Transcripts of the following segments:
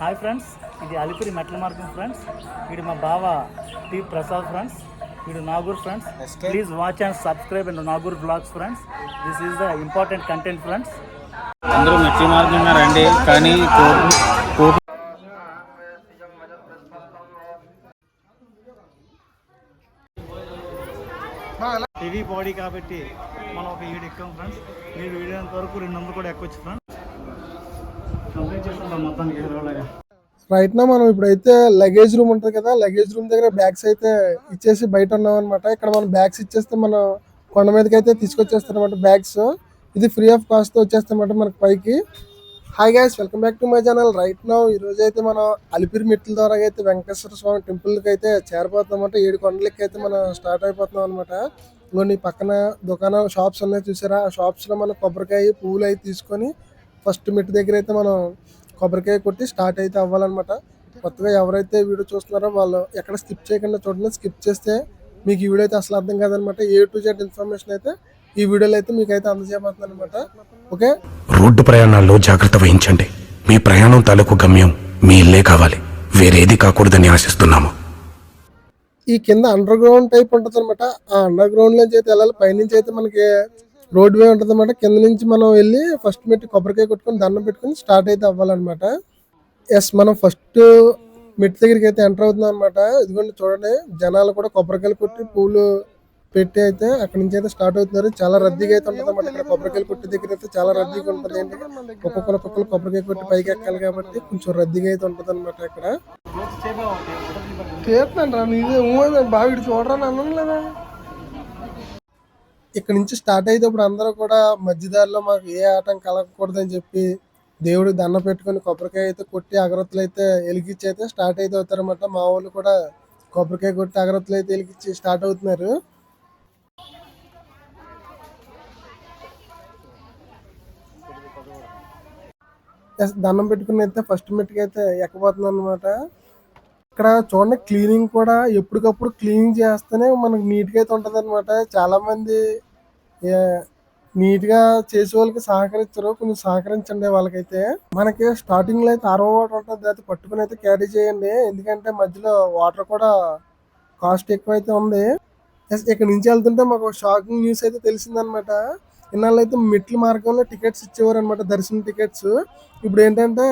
Hi friends ఇది అలిపిరి మెట్ల మార్గం ఫ్రెండ్స్. వీడు మా బావ టి ప్రసాద్ ఫ్రెండ్స్. వీడు Nagur friends. Please watch and subscribe and Nagur blogs friends this is the important content friends అందరూ మెట్ల మార్గంగా రండి కానీ హెవీ బాడీ కాబట్టి మనం ఒక ఏడు ఎక్కాం ఫ్రెండ్స్ మీరు వీడియోంత వరకు రెండు వందలు కూడా ఎక్కొచ్చు ఫ్రెండ్స్ కంప్లీట్ చేసుకుంటాం మొత్తానికి హీరోలాగా రైట్ నా మనం ఇప్పుడైతే లగేజ్ రూమ్ ఉంటుంది కదా లగేజ్ రూమ్ దగ్గర బ్యాగ్స్ అయితే ఇచ్చేసి బయట ఉన్నాం అనమాట ఇక్కడ మనం బ్యాగ్స్ ఇచ్చేస్తే మనం కొండ మీదకి అయితే తీసుకొచ్చేస్తారనమాట బ్యాగ్స్ ఇది ఫ్రీ ఆఫ్ కాస్ట్ వచ్చేస్తామాట మనకి పైకి. Hi guys welcome back to my channel right now ఈ రోజు అయితే మనం అలిపిరి మెట్ల ద్వారా అయితే వెంకటేశ్వర స్వామి టెంపుల్కి అయితే చేరిపోతున్నాం ఏడు కొండలకి అయితే మనం స్టార్ట్ అయిపోతున్నాం అనమాట కొన్ని పక్కన దుకాణం షాప్స్ ఉన్నాయి చూసారా? ఆ షాప్స్లో మనం కొబ్బరికాయ పువ్వులు అయితే తీసుకొని ఫస్ట్ మెట్టు దగ్గర అయితే మనం కొబ్బరికాయ కొట్టి స్టార్ట్ అయితే అవ్వాలన్నమాట. కొత్తగా ఎవరైతే వీడియో చూస్తున్నారో వాళ్ళు ఎక్కడ స్కిప్ చేయకుండా చూడండి. స్కిప్ చేస్తే మీకు ఈ వీడియో అయితే అసలు అర్థం కాదనమాట ఏ టు జెడ్ ఇన్ఫర్మేషన్ అయితే ఈ వీడియోలో అయితే మీకు అయితే అందజేయబోతుంది అనమాట ఓకే? రోడ్డు ప్రయాణాల్లో జాగ్రత్త వహించండి. మీ ప్రయాణం తాలూకు గమ్యం మీ ఇల్లే కావాలి. వేరేది కాకూడదని ఆశిస్తున్నాము. ఈ కింద అండర్ గ్రౌండ్ టైప్ ఉంటుంది అనమాట ఆ అండర్ గ్రౌండ్ నుంచి అయితే వెళ్ళాలి. పైనుంచి అయితే మనకి రోడ్ వే ఉంటుంది అనమాట కింద నుంచి మనం వెళ్ళి ఫస్ట్ మెట్టి కొబ్బరికాయ కొట్టుకొని దండం పెట్టుకొని స్టార్ట్ అయితే అవ్వాలన్నమాట. ఎస్ మనం ఫస్ట్ మెట్టి దగ్గరికి అయితే ఎంటర్ అవుతున్నాం అనమాట ఇదిగోండి చూడండి జనాలు కూడా కొబ్బరికాయలు కొట్టి పూలు పెట్టి అయితే అక్కడ నుంచి అయితే స్టార్ట్ అవుతున్నారు. చాలా రద్దీగా అయితే ఉంటుంది అనమాట ఇక్కడ. కొబ్బరికాయలు కొట్టి దగ్గర అయితే చాలా రద్దీగా ఉంటుంది. ఏంటి? ఒక్కొక్కరు ఒక్కొక్కరు కొబ్బరికాయ కొట్టి పైకి ఎక్కాలి కాబట్టి కొంచెం రద్దీగా అయితే ఉంటుంది అనమాట ఇక్కడ. చేస్తున్నాను రా నీదే బాగా చూడరా అన్నాను లేదా? ఇక్కడ నుంచి స్టార్ట్ అయితే ఇప్పుడు అందరూ కూడా మధ్యదారిలో మాకు ఏ ఆటం కలగకూడదని చెప్పి దేవుడు దండ పెట్టుకొని కొబ్బరికాయ అయితే కొట్టి అగరత్తులు అయితే వెలిగించి అయితే స్టార్ట్ అయితే అవుతారన్నమాట. మా వాళ్ళు కూడా కొబ్బరికాయ కొట్టి అగరత్తులు అయితే వెలిగించి స్టార్ట్ అవుతున్నారు. దండం పెట్టుకుని అయితే ఫస్ట్ మెట్టుకి అయితే ఎక్కబోతున్నాను అనమాట ఇక్కడ చూడండి క్లీనింగ్ కూడా ఎప్పటికప్పుడు క్లీనింగ్ చేస్తేనే మనకు నీట్గా అయితే ఉంటుంది అనమాట చాలామంది నీట్గా చేసే వాళ్ళకి సహకరించరు కొంచెం సహకరించండి వాళ్ళకైతే. మనకి స్టార్టింగ్లో అయితే అరవ వాటర్ ఉంటుంది అది పట్టుకుని అయితే క్యారీ చేయండి. ఎందుకంటే మధ్యలో వాటర్ కూడా కాస్ట్ ఎక్కువ అయితే ఉంది ఇక్కడ నుంచి వెళ్తుంటే మాకు షాకింగ్ న్యూస్ అయితే తెలిసిందనమాట ఇన్నాళ్ళు అయితే మెట్ల మార్గంలో టికెట్స్ ఇచ్చేవారు అనమాట దర్శనం టికెట్స్ ఇప్పుడు ఏంటంటే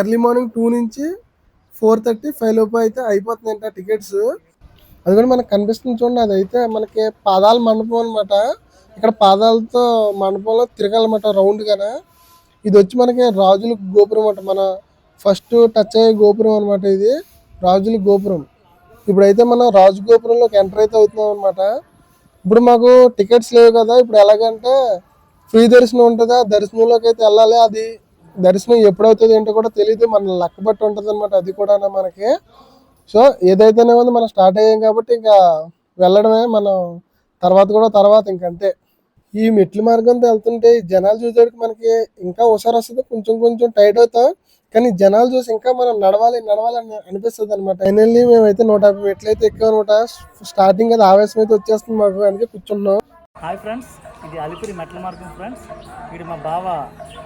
ఎర్లీ మార్నింగ్ టూ నుంచి ఫోర్ థర్టీ ఫైవ్ లోపు అయితే అయిపోతుందంట టికెట్స్. అది కూడా మనకు కనిపిస్తుంది చూడండి అది అయితే మనకి పాదాల మండపం అనమాట ఇక్కడ పాదాలతో మండపంలో తిరగాలన్నమాట రౌండ్ గానే ఇది వచ్చి మనకి రాజుల గోపురం అనమాట మన ఫస్ట్ టచ్ అయ్యే గోపురం అనమాట ఇది రాజుల గోపురం. ఇప్పుడైతే మనం రాజు గోపురంలోకి ఎంటర్ అయితే అవుతున్నాం అనమాట ఇప్పుడు మాకు టికెట్స్ లేవు కదా ఇప్పుడు ఎలాగంటే ఫ్రీ దర్శనం ఉంటుందా దర్శనంలోకి అయితే వెళ్ళాలి అది దర్శనం ఎప్పుడవుతుంది ఏంటో కూడా తెలియదు మన లక్క బట్టి ఉంటుంది అనమాట అది కూడా మనకి. సో ఏదైతేనే ఉంది మనం స్టార్ట్ అయ్యాం కాబట్టి ఇంకా వెళ్ళడమే. మనం తర్వాత కూడా తర్వాత ఇంకంతే. ఈ మెట్ల మార్గంతో వెళ్తుంటే జనాలు చూసేటికి మనకి ఇంకా హుషారు వస్తుంది. కొంచెం కొంచెం టైట్ అవుతాం. కానీ జనాలు చూసి ఇంకా మనం నడవాలి నడవాలి అని అనిపిస్తుంది అనమాట ఫైనల్లీ మేమైతే నూట యాభై మెట్లు అయితే ఎక్కువ అనమాట స్టార్టింగ్ అది ఆవేశం అయితే వచ్చేస్తుంది మాకు. అందుకే కూర్చున్నాం. Hi friends. ఇది అలిపిరి మెట్ల మార్గం ఫ్రెండ్స్ వీడు మా బావ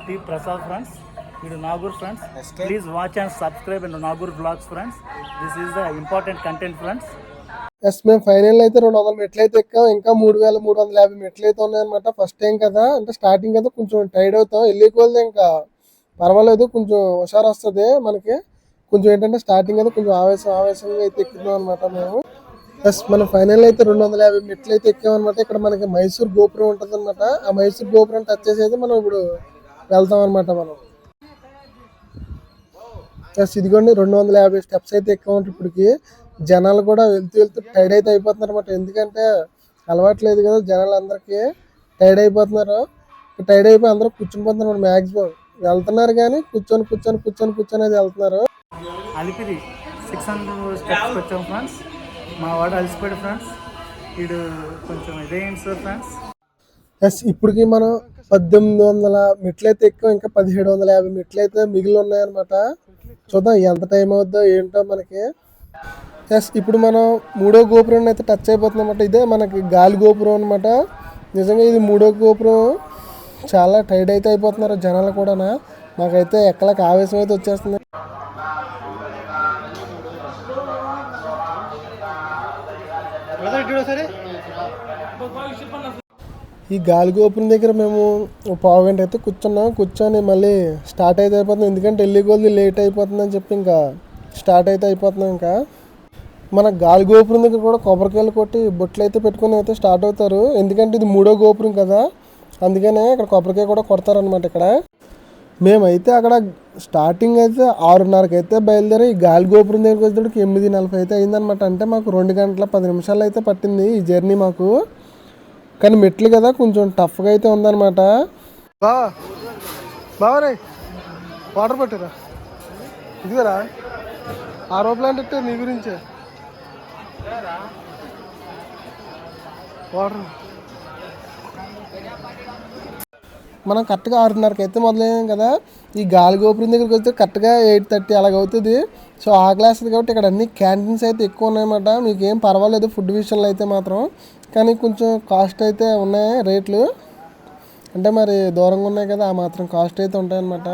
టి ప్రసాద్ ఫ్రెండ్స్ వీడు Nagur friends please watch and subscribe and Nagur blogs friends this is the important content friends yes మేము ఫైనల్ అయితే రెండు వందల మెట్లు అయితే ఎక్కాం. ఇంకా మూడు వేల మూడు వందల యాభై మెట్లు అయితే ఉన్నాయన్నమాట. ఫస్ట్ టైం కదా. అంటే స్టార్టింగ్ కదా కొంచెం టైర్డ్ అవుతాం. వెళ్ళి కొలది ఇంకా పర్వాలేదు. కొంచెం హుషారు వస్తుంది మనకి. కొంచెం ఏంటంటే స్టార్టింగ్ అయితే కొంచెం ఆవేశం ఆవేశంగా అయితే ఎక్కుతున్నాం అనమాట మేము. ప్లస్ మనం ఫైనల్ అయితే రెండు వందల యాభై మెట్లు అయితే ఎక్కామన్నమాట. ఇక్కడ మనకి మైసూర్ గోపురం ఉంటుంది అనమాట ఆ మైసూర్ గోపురం టచ్ చేసేది అయితే మనం ఇప్పుడు వెళ్తాం అనమాట మనం. ప్లస్ ఇదిగోండి రెండు వందల యాభై స్టెప్స్ అయితే ఎక్కామంటే ఇప్పటికి జనాలు కూడా వెళ్తూ వెళ్తూ టైర్డ్ అయితే అయిపోతున్నారు అనమాట ఎందుకంటే అలవాట్లేదు కదా జనాలు అందరికీ టైర్డ్ అయిపోతున్నారు. టైర్డ్ అయిపోయి అందరూ కూర్చుని పోతున్నారు మ్యాక్సిమం వెళ్తున్నారు కానీ కూర్చొని కూర్చొని కూర్చొని కూర్చొని అయితే వెళ్తున్నారు. అలిపిరి సిక్స్ హండ్రెడ్ స్టెప్స్ వచ్చాం ఫ్రెండ్స్ మా వాడు అలసిపోయాడు ఫ్రెండ్స్. వీడు కొంచెం ఇదేంటి సార్ ఫ్రెండ్స్? ఎస్ ఇప్పటికి మనం పద్దెనిమిది వందల మెట్లు అయితే ఎక్కువ ఇంకా పదిహేడు వందల యాభై మెట్లు అయితే మిగిలి ఉన్నాయన్నమాట. చూద్దాం ఎంత టైం అవుద్దో ఏంటో మనకి. ఎస్ ఇప్పుడు మనం మూడో గోపురం అయితే టచ్ అయిపోతుంది అనమాట ఇదే మనకి గాలి గోపురం అనమాట నిజంగా ఇది మూడో గోపురం. చాలా టైర్డ్ అయితే అయిపోతున్నారు జనాలు కూడా మాకైతే ఎక్కలకి ఆవేశం అయితే వచ్చేస్తుంది. ఈ గాలి గోపురం దగ్గర మేము పావు గంట అయితే కూర్చున్నాం. కూర్చొని మళ్ళీ స్టార్ట్ అయితే అయిపోతుంది. ఎందుకంటే వెళ్ళి కొద్ది లేట్ అయిపోతుందని చెప్పి ఇంకా స్టార్ట్ అయితే అయిపోతున్నాం ఇంకా. మన గాలి గోపురం దగ్గర కూడా కొబ్బరికాయలు కొట్టి బొట్లు అయితే పెట్టుకుని అయితే స్టార్ట్ అవుతారు. ఎందుకంటే ఇది మూడో గోపురం కదా. అందుకనే ఇక్కడ కొబ్బరికాయ కూడా కొడతారనమాట ఇక్కడ. మేమైతే అక్కడ స్టార్టింగ్ అయితే ఆరున్నరకు అయితే బయలుదేరి ఈ గాలి గోపురం దగ్గరికి వచ్చేటప్పటికి ఎనిమిది నలభై అయితే అయిందనమాట అంటే మాకు రెండు గంటల పది నిమిషాలు అయితే పట్టింది ఈ జర్నీ మాకు. కానీ మెట్లు కదా కొంచెం టఫ్గా అయితే ఉందన్నమాట. బా బావరే వాటర్ పట్టారా. ఇదిగరా ఆరో ప్లాంట్ అంటే నీ గురించే. వాటర్. మనం కరెక్ట్గా ఆరున్నరకి అయితే మొదలయ్యాం కదా. ఈ గాలి గోపురం దగ్గరికి వస్తే కరెక్ట్గా ఎయిట్ థర్టీ అలాగ అవుతుంది సో ఆ క్లాస్ కాబట్టి ఇక్కడ అన్ని క్యాంటీన్స్ అయితే ఎక్కువ ఉన్నాయన్నమాట. మీకు ఏం పర్వాలేదు ఫుడ్ విషయంలో అయితే మాత్రం. కానీ కొంచెం కాస్ట్ అయితే ఉన్నాయి రేట్లు. అంటే మరి దూరంగా ఉన్నాయి కదా ఆ మాత్రం కాస్ట్ అయితే ఉంటాయన్నమాట.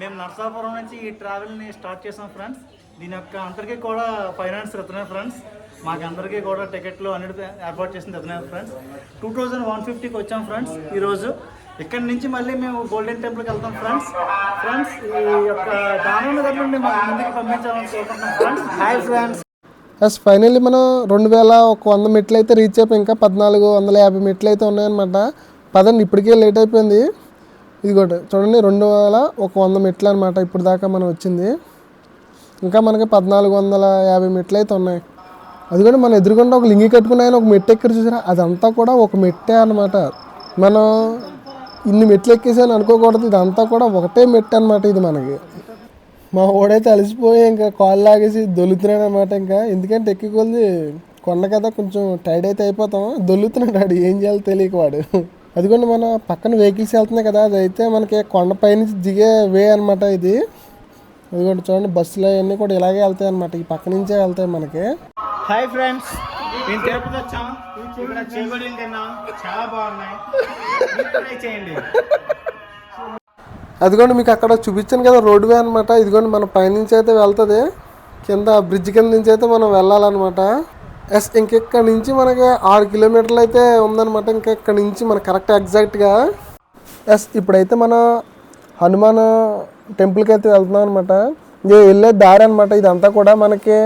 మేము నర్సాపురం నుంచి ఈ ట్రావెల్ని స్టార్ట్ చేసాం ఫ్రెండ్స్. దీని యొక్క అందరికీ కూడా ఫైనాన్స్ ఇస్తున్నాయి ఫ్రెండ్స్. మాకు అందరికీ కూడా టికెట్లు అన్నిటి ఏర్పాటు చేసింది ఇస్తున్నాయి ఫ్రెండ్స్. టూ థౌజండ్ వన్ ఫిఫ్టీకి వచ్చాం ఫ్రెండ్స్ ఈరోజు. ఇక్కడ నుంచి మళ్ళీ మేము గోల్డెన్ టెంపుల్కి వెళ్తాం ఫ్రెండ్స్ ఫ్రెండ్స్ ఈ యొక్క దానం దగ్గర నుండి మా ముందుకు పంపించాలని కోరుకుంటున్నాం friends hi friends yes finally మనం రెండు వేల ఒక వంద మెట్లు అయితే రీచ్ అయిపోయి ఇంకా పద్నాలుగు వందల యాభై మెట్లు అయితే ఉన్నాయన్నమాట. పదండి ఇప్పటికే లేట్ అయిపోయింది. ఇదిగోటి చూడండి రెండు వేల ఒక వంద మెట్లు అనమాట ఇప్పుడు దాకా మనం వచ్చింది. ఇంకా మనకి పద్నాలుగు వందల యాభై మెట్లు అయితే ఉన్నాయి. అది కూడా మన ఎదురుగుండా ఒక లింగి కట్టుకుని ఆయన ఒక మెట్టు ఎక్కడ చూసారా? అదంతా కూడా ఒక మెట్టే అనమాట మనం ఇన్ని మెట్లు ఎక్కేసాను అనుకోకూడదు ఇదంతా కూడా ఒకటే మెట్టు అనమాట ఇది మనకి. మా ఓడైతే అలసిపోయి ఇంకా కాళ్ళు లాగేసి దొల్లుతున్నాడు అనమాట ఇంకా. ఎందుకంటే ఎక్కి కొలిది కొండ కదా కొంచెం టైర్డ్ అయితే అయిపోతాం. దొల్లుతున్నాడు వాడు ఏం చేయాలో తెలియక వాడు. అదిగోండి మన పక్కన వెహికల్స్ వెళ్తున్నాయి కదా అదైతే మనకి కొండ పైనుంచి దిగే వే అనమాట ఇది. అదిగోండి చూడండి బస్సులు అవన్నీ కూడా ఇలాగే వెళ్తాయి అనమాట ఈ పక్క నుంచే వెళ్తాయి మనకి. హాయ్ ఫ్రెండ్స్ మేము తిరుపతి వచ్చాం. ఇక్కడ చేగొడిలు తిన్నాం. చాలా బాగున్నాయి. మీరు ట్రై చేయండి. అదిగోండి మీకు అక్కడ చూపించాను కదా రోడ్డు వే అనమాట ఇదిగోండి మన పైనుంచి అయితే వెళ్తుంది. కింద బ్రిడ్జ్ కింద నుంచి అయితే మనం వెళ్ళాలన్నమాట. ఎస్ ఇంకెక్కడ నుంచి మనకి ఆరు కిలోమీటర్లు అయితే ఉందన్నమాట. ఇంకా ఇక్కడ నుంచి మన కరెక్ట్ ఎగ్జాక్ట్గా ఎస్ ఇప్పుడైతే మన హనుమాన్ టెంపుల్కి అయితే వెళ్తున్నాం అనమాట ఇది వెళ్ళే దారి అనమాట ఇదంతా కూడా మనకి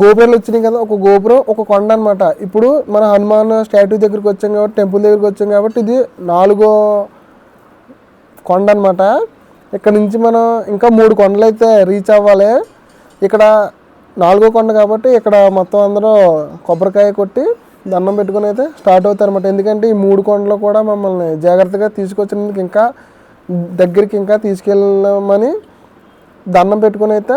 గోపురాలు వచ్చినాయి కదా ఒక గోపురం ఒక కొండ అనమాట ఇప్పుడు మన హనుమాన్ స్టాట్యూ దగ్గరికి వచ్చాం కాబట్టి టెంపుల్ దగ్గరికి వచ్చాం కాబట్టి ఇది నాలుగో కొండ అనమాట ఇక్కడ నుంచి మనం ఇంకా మూడు కొండలు అయితే రీచ్ అవ్వాలి. ఇక్కడ నాలుగో కొండ కాబట్టి ఇక్కడ మొత్తం అందరూ కొబ్బరికాయ కొట్టి దండం పెట్టుకుని అయితే స్టార్ట్ అవుతారు అనమాట ఎందుకంటే ఈ మూడు కొండలు కూడా మమ్మల్ని జాగ్రత్తగా తీసుకొచ్చినందుకు ఇంకా దగ్గరికి ఇంకా తీసుకెళ్ళమని దండం పెట్టుకుని అయితే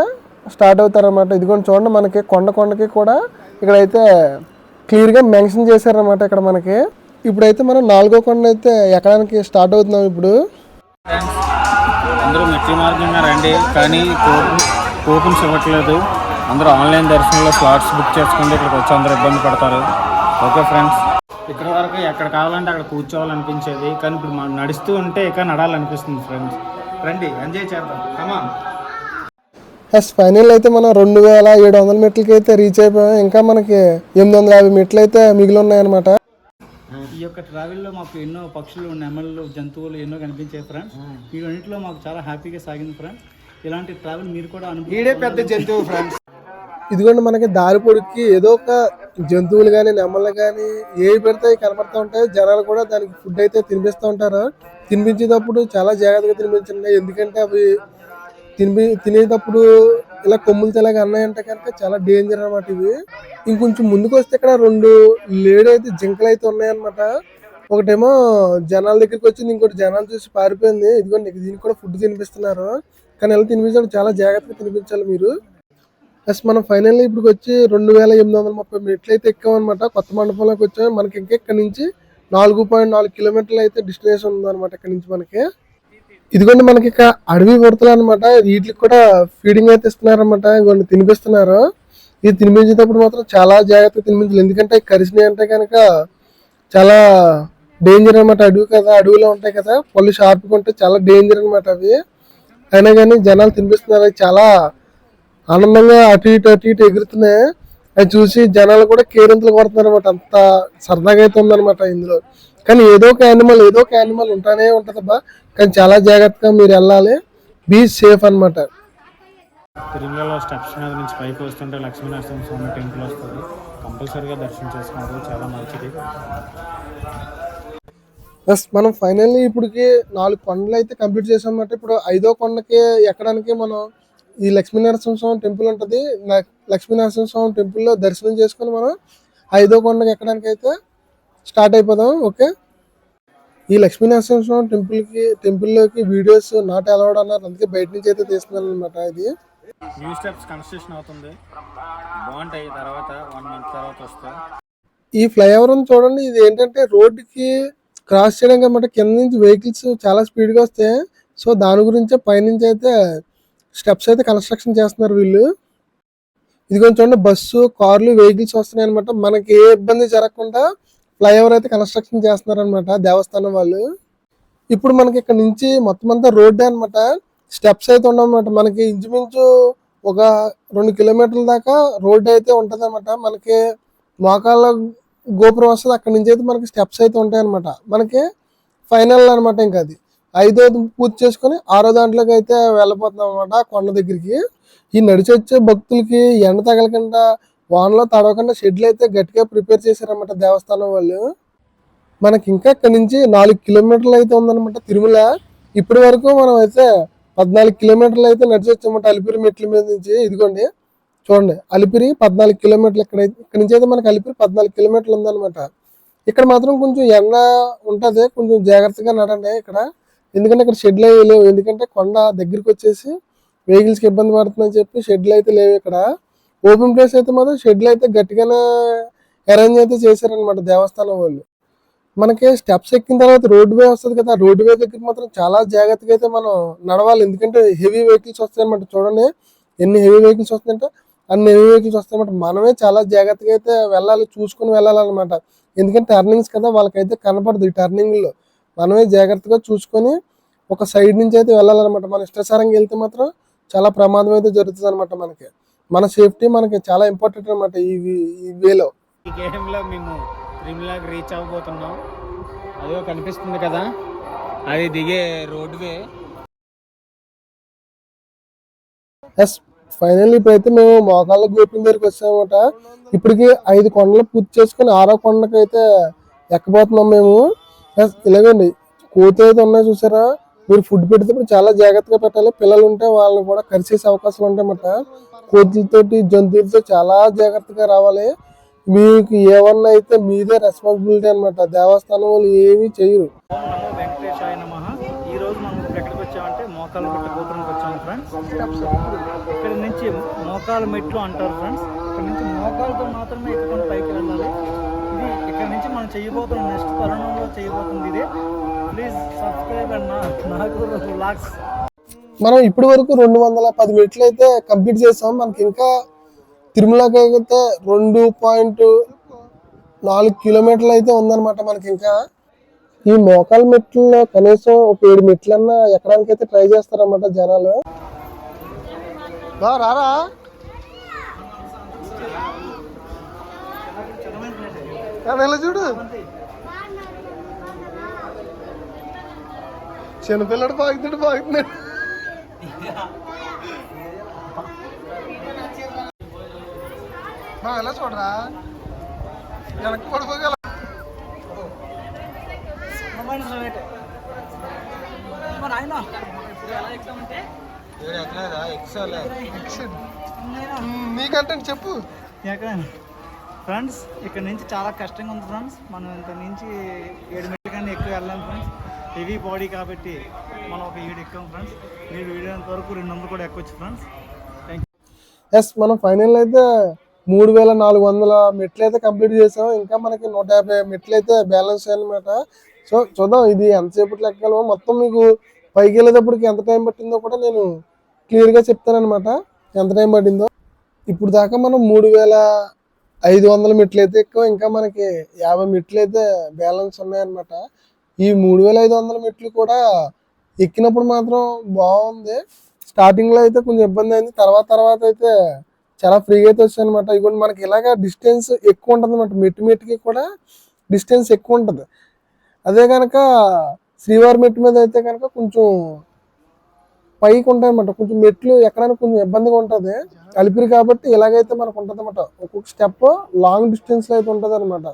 స్టార్ట్ అవుతారనమాట ఇదిగోండి చూడండి మనకి కొండ కొండకి కూడా ఇక్కడైతే క్లియర్గా మెన్షన్ చేశారనమాట ఇక్కడ మనకి. ఇప్పుడైతే మనం నాలుగో కొండ అయితే ఎక్కడానికి స్టార్ట్ అవుతున్నాం ఇప్పుడు. అందరూ మెట్టి మార్గంగా రండి కానీ కూపన్ కూపన్స్ ఇవ్వట్లేదు అందరూ ఆన్లైన్ దర్శనంలో స్లాట్స్ బుక్ చేసుకుంటే ఇక్కడికి వచ్చి అందరూ ఇబ్బంది పడతారు. Okay friends. ఇక్కడ వరకు ఎక్కడ కావాలంటే అక్కడ కూర్చోవాలనిపించేది. కానీ ఇప్పుడు మనం నడుస్తూ ఉంటే ఇక నడాలనిపిస్తుంది ఫ్రెండ్స్ రండి ఎంజాయ్ చేద్దాం. కమా ఎస్ ఫైనల్ అయితే మనం రెండు వేల ఏడు వందల మెట్లకి అయితే రీచ్ అయిపోయాం. ఇంకా మనకి ఎనిమిది వందల యాభై మెట్లు అయితే మిగిలి ఉన్నాయన్నమాట. ఈ యొక్క ట్రావెల్లో మాకు ఎన్నో పక్షులు నెమళ్ళు జంతువులు ఎన్నో కనిపించాయి ఫ్రెండ్స్ వీటన్నిటిలో మాకు చాలా హ్యాపీగా సాగింది ఫ్రెండ్స్ ఇలాంటి ట్రావెల్ మీరు కూడా అనుభవం పెద్ద జంతువు ఫ్రెండ్స్ ఇదిగోండి మనకి దారి పొడికి ఏదో ఒక జంతువులు కానీ నెమ్మలు కానీ ఏవి పెడితే కనపడుతూ ఉంటాయి. జనాలు కూడా దానికి ఫుడ్ అయితే తినిపిస్తూ ఉంటారు. తినిపించేటప్పుడు చాలా జాగ్రత్తగా తినిపించండి. ఎందుకంటే అవి తినిపి తినేటప్పుడు ఇలా కొమ్ములు తెలగా అన్నాయంటే కనుక చాలా డేంజర్ అన్నమాట ఇవి. ఇంకొంచెం ముందుకు వస్తే ఇక్కడ రెండు లేడీ అయితే జింకలు అయితే ఉన్నాయన్నమాట. ఒకటేమో జనాల దగ్గరికి వచ్చింది ఇంకోటి జనాలు చూసి పారిపోయింది. ఇదిగోండి దీనికి కూడా ఫుడ్ తినిపిస్తున్నారు. కానీ ఎలా తినిపించడం చాలా జాగ్రత్తగా తినిపించాలి మీరు. ప్లస్ మనం ఫైనల్లీ ఇప్పుడు వచ్చి రెండు వేల ఎనిమిది వందల ముప్పై మెట్లు అయితే ఎక్కామన్నమాట. కొత్త మండపంలోకి వచ్చాము మనకి ఇంకా ఇక్కడ నుంచి నాలుగు పాయింట్ నాలుగు కిలోమీటర్లు అయితే డిస్టినేషన్ ఉందన్నమాట ఇక్కడ నుంచి మనకి. ఇదిగోండి మనకి ఇక్కడ అడవి ఉడతలు అనమాట వీటికి కూడా ఫీడింగ్ అయితే ఇస్తున్నారన్నమాట. ఇదిగోండి తినిపిస్తున్నారు. ఇది తినిపించేటప్పుడు మాత్రం చాలా జాగ్రత్తగా తినిపించాలి. ఎందుకంటే కరిసినాయి అంటే కనుక చాలా డేంజర్ అనమాట అడవి కదా. అడవిలో ఉంటాయి కదా. పళ్ళు షార్ప్గా ఉంటే చాలా డేంజర్ అనమాట అవి. అయినా కానీ జనాలు తినిపిస్తున్నారు. చాలా ఆనందంగా అటు ఇటు అటు ఇటు ఎగురుతున్నాయి. అది చూసి జనాలు కూడా కేరింతలు కొడుతున్నారు అనమాట అంత సరదాగా అయితే ఉందన్నమాట ఇందులో. కానీ ఏదో ఒక యానిమల్ ఏదో ఒక యానిమల్ ఉంటానే ఉంటుందబ్బా. కానీ చాలా జాగ్రత్తగా మీరు వెళ్ళాలి. బీ సేఫ్ అన్నమాట. తిరుమలలో స్టెప్స్ మీద నుంచి పైకి వస్తుంటే లక్ష్మీనరసింహ స్వామి టెంపుల్ వస్తుంది. కంపల్సరీగా దర్శనం చేసుకుంటారు చాలా మంచిది. ఎస్ మనం ఫైనల్లీ ఇప్పటికి నాలుగు కొండలు అయితే కంప్లీట్ చేసాం అన్నమాట ఇప్పుడు ఐదో కొండకి ఎక్కడానికి మనం ఈ లక్ష్మీనరసింహ స్వామి టెంపుల్ ఉంటుంది. ల- లక్ష్మీనరసింహ స్వామి టెంపుల్లో దర్శనం చేసుకొని మనం ఐదో కొండకి ఎక్కడానికి అయితే స్టార్ట్ అయిపోదాం ఓకే? ఈ లక్ష్మీనరసింహ స్వామి టెంపుల్కి టెంపుల్లోకి వీడియోస్ నాట్ అలౌడ్ అన్నారు. అందుకే బయట నుంచి అయితే తీస్తున్నాను అనమాట ఇది. న్యూ స్టెప్స్ కన్స్ట్రక్షన్ అవుతుంది. బాగుంటాయి. తర్వాత వన్ మంత్ తర్వాత వస్తాయి. ఈ ఫ్లైఓవర్ ఉంది చూడండి. ఇది ఏంటంటే రోడ్డుకి క్రాస్ చేయడానికి అనమాట కింద నుంచి వెహికల్స్ చాలా స్పీడ్గా వస్తాయి. సో దాని గురించే పైనుంచి అయితే స్టెప్స్ అయితే కన్స్ట్రక్షన్ చేస్తున్నారు వీళ్ళు. ఇది కొంచెం చూడండి బస్సు కార్లు వెహికల్స్ వస్తున్నాయి అనమాట మనకి ఏ ఇబ్బంది జరగకుండా ఫ్లైఓవర్ అయితే కన్స్ట్రక్షన్ చేస్తున్నారు అనమాట దేవస్థానం వాళ్ళు. ఇప్పుడు మనకి ఇక్కడ నుంచి మొత్తం అంతా రోడ్డే అనమాట స్టెప్స్ అయితే ఉండమన్నమాట మనకి ఇంచుమించు ఒక రెండు కిలోమీటర్ల దాకా రోడ్డు అయితే ఉంటుంది అనమాట మనకి మోకాళ్ళ గోపురం వస్తుంది అక్కడ నుంచి అయితే మనకి స్టెప్స్ అయితే ఉంటాయి అనమాట మనకి ఫైనల్ అనమాట ఇంకా అది. ఐదో పూర్తి చేసుకొని ఆరో దాంట్లోకి అయితే వెళ్ళిపోతున్నాం అనమాట కొండ దగ్గరికి. ఈ నడిచి వచ్చే భక్తులకి ఎండ తగలకుండా వానలో తడవకుండా షెడ్లు అయితే గట్టిగా ప్రిపేర్ చేశారన్నమాట దేవస్థానం వాళ్ళు. మనకి ఇంకా ఇక్కడ నుంచి నాలుగు కిలోమీటర్లు అయితే ఉందన్నమాట తిరుమల. ఇప్పటి వరకు మనం అయితే పద్నాలుగు కిలోమీటర్లు అయితే నడిచి వచ్చామన్నమాట అలిపిరి మెట్ల మీద నుంచి. ఇదిగోండి చూడండి అలిపిరి పద్నాలుగు కిలోమీటర్లు ఇక్కడ ఇక్కడ నుంచి అయితే మనకి అలిపిరి పద్నాలుగు కిలోమీటర్లు ఉందన్నమాట. ఇక్కడ మాత్రం కొంచెం ఎండ ఉంటుంది కొంచెం జాగ్రత్తగా నడండి ఇక్కడ. ఎందుకంటే ఇక్కడ షెడ్లు అవి లేవు. ఎందుకంటే కొండ దగ్గరికి వచ్చేసి వెహికల్స్కి ఇబ్బంది పడుతుందని చెప్పి షెడ్లు అయితే లేవు ఇక్కడ. ఓపెన్ ప్లేస్ అయితే మాత్రం షెడ్లు అయితే గట్టిగానే అరేంజ్ అయితే చేశారనమాట దేవస్థానం వాళ్ళు. మనకి స్టెప్స్ ఎక్కిన తర్వాత రోడ్ వే వస్తుంది కదా రోడ్ వే దగ్గర మాత్రం చాలా జాగ్రత్తగా అయితే మనం నడవాలి. ఎందుకంటే హెవీ వెహికల్స్ వస్తాయన్నమాట. చూడండి ఎన్ని హెవీ వెహికల్స్ వస్తాయంటే అన్ని హెవీ వెహికల్స్ వస్తాయన్నమాట. మనమే చాలా జాగ్రత్తగా అయితే వెళ్ళాలి చూసుకుని వెళ్ళాలన్నమాట. ఎందుకంటే టర్నింగ్స్ కదా వాళ్ళకైతే కనపడదు ఈ టర్నింగ్లో మనమే జాగ్రత్తగా చూసుకొని ఒక సైడ్ నుంచి అయితే వెళ్ళాలన్నమాట. మన ఇష్టాసారంగా వెళ్తే మాత్రం చాలా ప్రమాదం అయితే జరుగుతుంది అనమాట మనకి. మన సేఫ్టీ మనకి చాలా ఇంపార్టెంట్ అనమాట ఈ ఈ వేలో ఈ గేమ్లో మేము తిరుమలకి రీచ్ అవ్వబోతున్నాం. అదో కనిపిస్తుంది కదా. అది దిగే రోడ్వే ఎస్ ఫైనల్ ఇప్పుడైతే మేము మోకాళ్ళ గోపురం దగ్గరికి వచ్చామన్నమాట. ఇప్పటికి ఐదు కొండలు పూర్తి చేసుకుని ఆరో కొండకి అయితే ఎక్కబోతున్నాం మేము. ఇలాగండి. కోతి అయితే ఉన్నాయి చూసారా? మీరు ఫుడ్ పెడితే చాలా జాగ్రత్తగా పెట్టాలి. పిల్లలు ఉంటే వాళ్ళు కూడా కరిచేసే అవకాశాలు ఉంటాయన్నమాట. కోతులతోటి జంతువులతో చాలా జాగ్రత్తగా రావాలి. మీకు ఏమన్నా అయితే మీదే రెస్పాన్సిబిలిటీ అనమాట దేవస్థానం వాళ్ళు ఏమీ చేయరు. ఓం మనం ఇప్పుడు ఎక్కడికి వచ్చామంటే మోకాలు పెట్ట గోపురంకి వచ్చాము ఫ్రెండ్స్ ఇక్కడ నుంచి మోకాలు మెట్లు అంటారు ఫ్రెండ్స్ ఇక్కడ నుంచి మోకాలతో మాత్రమే ఎక్కుకొని పైకి వెళ్ళాలి. ఇది ఇక్కడ నుంచి మనం చేయబోతున్న నెక్స్ట్ తరుణంలో చేయబోతుంది ఇదే. ప్లీజ్ సబ్స్క్రైబ్ అండ్ నాకు లాక్స్ మనం ఇప్పటి వరకు రెండు వందల పది మెట్లు అయితే కంప్లీట్ చేసాం. మనకి ఇంకా తిరుమలకి అయితే రెండు పాయింట్ నాలుగు కిలోమీటర్లు అయితే ఉందన్నమాట మనకి ఇంకా. ఈ మోకాల మెట్లలో కనీసం ఒక ఏడు మెట్లన్నా ఎక్కడానికి అయితే ట్రై చేస్తారన్నమాట జనాలు. రారా? వెళ్ళ చూడు. చిన్నపిల్లడు బాగుతున్నాడు బాగుతున్నాడు ఎలా చూడరా? వెనక్కి పడిపోగల. ఎలా నీకంటే చెప్పు. ఫ్రెండ్స్ ఇక్కడ నుంచి చాలా కష్టంగా ఉంది ఫ్రెండ్స్. మనం ఇంత నుంచి ఏడు మీటర్ కన్నా ఎక్కువ వెళ్ళాం ఫ్రెండ్స్. హెవీ బాడీ కాబట్టి మనం ఒక ఏడు ఎక్కాం ఫ్రెండ్స్. మీరు వీడియో వరకు రెండు వందలు కూడా ఎక్కొచ్చు ఫ్రెండ్స్. ఎస్ మనం ఫైనల్ అయితే మూడు వేల నాలుగు వందల మెట్లు అయితే కంప్లీట్ చేసాం. ఇంకా మనకి నూట యాభై మెట్లు అయితే బ్యాలెన్స్ అనమాట సో చూద్దాం ఇది ఎంతసేపట్లో ఎక్కగలమో మొత్తం మీకు పైకి వెళ్ళేటప్పటికి ఎంత టైం పట్టిందో కూడా నేను క్లియర్గా చెప్తానమాట ఎంత టైం పట్టిందో. ఇప్పుడు దాకా మనం మూడు వేల ఐదు వందల మెట్లు అయితే ఎక్కువ ఇంకా మనకి యాభై మెట్లు అయితే బ్యాలెన్స్ ఉన్నాయన్నమాట. ఈ మూడు వేల ఐదు వందల మెట్లు కూడా ఎక్కినప్పుడు మాత్రం బాగుంది. స్టార్టింగ్లో అయితే కొంచెం ఇబ్బంది అయింది. తర్వాత తర్వాత అయితే చాలా ఫ్రీగా అయితే వచ్చాయి అనమాట ఇదిగోండి మనకి ఇలాగా డిస్టెన్స్ ఎక్కువ ఉంటుంది అనమాట మెట్టు మెట్టుకి కూడా డిస్టెన్స్ ఎక్కువ ఉంటుంది. అదే కనుక శ్రీవారి మెట్టు మీద అయితే కనుక కొంచెం పైకి ఉంటాయి అనమాట కొంచెం మెట్లు ఎక్కడైనా కొంచెం ఇబ్బందిగా ఉంటుంది. అలిపిరి కాబట్టి ఇలాగైతే మనకు ఉంటుంది అనమాట ఒక్కొక్క స్టెప్ లాంగ్ డిస్టెన్స్లో అయితే ఉంటుంది అనమాట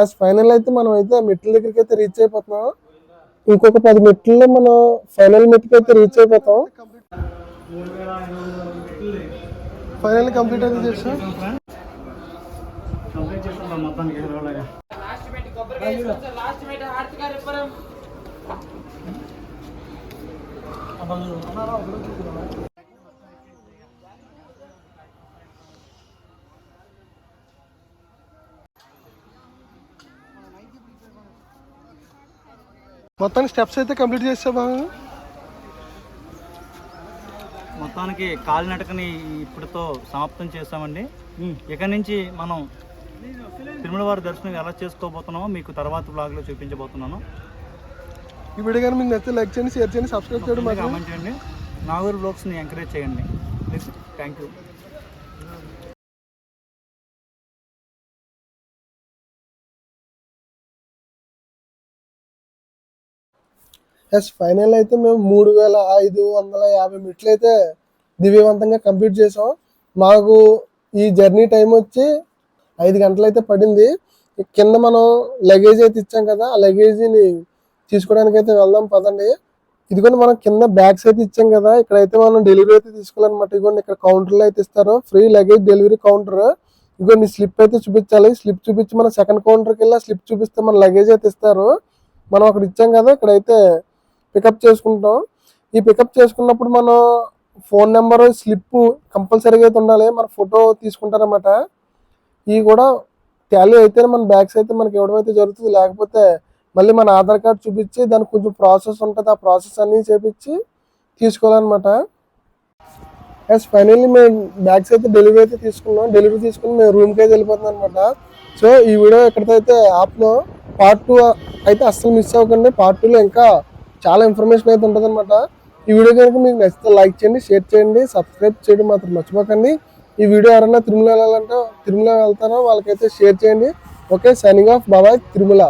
యాజ్ ఫైనల్ అయితే మనం అయితే ఆ మెట్ల దగ్గరికి అయితే రీచ్ అయిపోతున్నాం. ఇంకొక పది మెట్లలో మనం ఫైనల్ మెట్కి అయితే రీచ్ అయిపోతాం. ఫైనల్ కంప్లీట్ అయితే చేసాం కంప్లీట్ చేస్తాం మొత్తానికి. మొత్తానికి స్టెప్స్ అయితే కంప్లీట్ చేసా బాగా మొత్తానికి కాలినడకని ఇప్పటితో సమాప్తం చేస్తామండి ఇక నుంచి మనం తిరుమల వారి దర్శనం ఎలా చేసుకోబోతున్నామో మీకు తర్వాత బ్లాగ్లో చూపించబోతున్నాను. ఈ వీడియో కానీ మీకు నచ్చితే లైక్ చేయండి షేర్ చేయండి సబ్స్క్రైబ్ చేయడం మాత్రం కామెంట్ చేయండి. నాగూరు బ్లాగ్స్ని ఎంకరేజ్ చేయండి. Please thank you yes final అయితే మేము మూడు వేల ఐదు వందల యాభై మెట్లు అయితే దివ్యవంతంగా కంప్లీట్ చేసాం. మాకు ఈ జర్నీ టైం వచ్చి ఐదు గంటలు అయితే పడింది. కింద మనం లగేజ్ అయితే ఇచ్చాం కదా ఆ లగేజీని తీసుకోవడానికి అయితే వెళ్దాం పదండి. ఇదిగోండి మనం కింద బ్యాగ్స్ అయితే ఇచ్చాం కదా. ఇక్కడైతే మనం డెలివరీ అయితే తీసుకోవాలన్నమాట. ఇదిగోండి ఇక్కడ కౌంటర్లో అయితే ఇస్తారు. Free luggage delivery counter. ఇదిగోండి స్లిప్ అయితే చూపించాలి. స్లిప్ చూపించి మన సెకండ్ కౌంటర్కి వెళ్ళి స్లిప్ చూపిస్తే మన లగేజ్ అయితే ఇస్తారు. మనం అక్కడ ఇచ్చాం కదా ఇక్కడైతే పికప్ చేసుకుంటాం. ఈ పికప్ చేసుకున్నప్పుడు మనం ఫోన్ నెంబర్ స్లిప్ కంపల్సరీగా అయితే ఉండాలి. మన ఫోటో తీసుకుంటారన్నమాట. ఇవి కూడా ట్యాలీ అయితే మన బ్యాగ్స్ అయితే మనకి ఇవ్వడం అయితే జరుగుతుంది. లేకపోతే మళ్ళీ మన ఆధార్ కార్డ్ చూపించి దానికి కొంచెం ప్రాసెస్ ఉంటుంది ఆ ప్రాసెస్ అన్నీ చేపించి తీసుకోవాలన్నమాట. ఎస్ ఫైనల్లీ మేము బ్యాగ్స్ అయితే డెలివరీ అయితే తీసుకున్నాం. డెలివరీ తీసుకుని మేము రూమ్కి అయితే వెళ్ళిపోతున్నాం అనమాట సో ఈ వీడియో ఎక్కడికైతే యాప్లో పార్ట్ టూ అయితే అస్సలు మిస్ అవ్వకండి. పార్ట్ టూలో ఇంకా చాలా ఇన్ఫర్మేషన్ అయితే ఉంటుంది అనమాట ఈ వీడియో కనుక మీకు నచ్చితే లైక్ చేయండి షేర్ చేయండి సబ్స్క్రైబ్ చేయడం మాత్రం మర్చిపోకండి. ఈ వీడియో ఎవరైనా తిరుమల వెళ్ళాలంటే తిరుమల వెళ్తారో వాళ్ళకైతే షేర్ చేయండి. ఓకే సైనింగ్ ఆఫ్ బాబాయ్ తిరుమల.